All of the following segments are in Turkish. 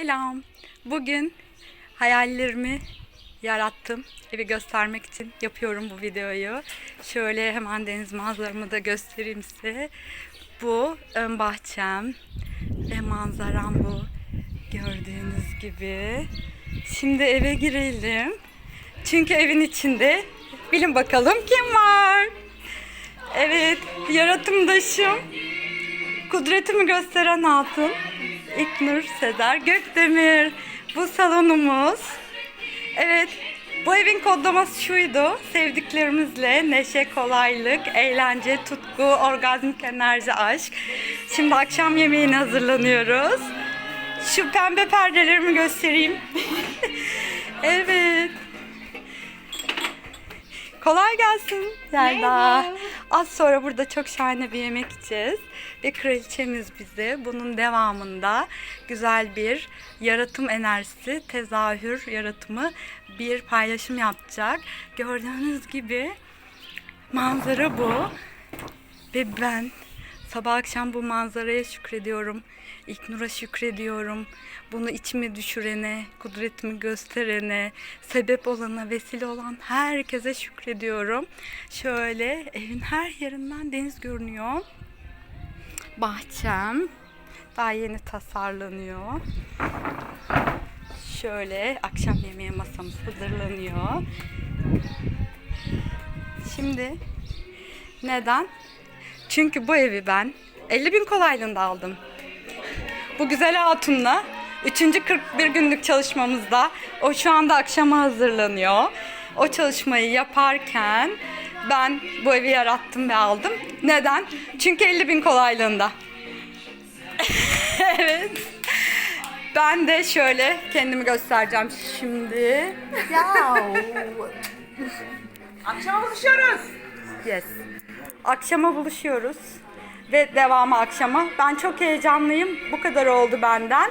Selam. Bugün hayallerimi yarattım. Evi göstermek için yapıyorum bu videoyu. Şöyle hemen deniz manzaramı da göstereyim size. Bu ön bahçem ve manzaram bu. Gördüğünüz gibi. Şimdi eve girelim. Çünkü evin içinde bilin bakalım kim var. Evet, yaratımdaşım. Kudretimi gösteren hatun. İknur Sezer Gökdemir. Bu salonumuz. Evet, bu evin kodlaması şuydu. Sevdiklerimizle neşe, kolaylık, eğlence, tutku, orgazmik enerji, aşk. Şimdi akşam yemeğine hazırlanıyoruz. Şu pembe perdelerimi göstereyim. evet. Kolay gelsin Yelda. Az sonra burada çok şahane bir yemek yiyeceğiz. Ve kraliçemiz bize bunun devamında güzel bir yaratım enerjisi, tezahür yaratımı bir paylaşım yapacak. Gördüğünüz gibi manzara bu. Ve ben sabah akşam bu manzaraya şükrediyorum. İlknur'a şükrediyorum. Bunu içime düşürene, kudretimi gösterene, sebep olana, vesile olan herkese şükrediyorum. Şöyle evin her yerinden deniz görünüyor. Bahçem daha yeni tasarlanıyor. Şöyle akşam yemeği masamız hazırlanıyor. Şimdi neden? Çünkü bu evi ben 50 bin kolaylığında aldım. Bu güzel hatunla 3. 41 günlük çalışmamızda o şu anda akşama hazırlanıyor. O çalışmayı yaparken ben bu evi yarattım ve aldım. Neden? Çünkü 50 bin kolaylığında. evet. Ben de şöyle kendimi göstereceğim şimdi. Akşama buluşuyoruz. Yes. Akşama buluşuyoruz. Ve devamı akşama. Ben çok heyecanlıyım. Bu kadar oldu benden.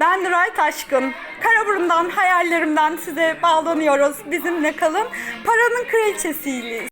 Ben Nuray Taşkın. Karaburun'dan, hayallerimden size bağlanıyoruz. Bizimle kalın. Paranın kraliçesiyiz.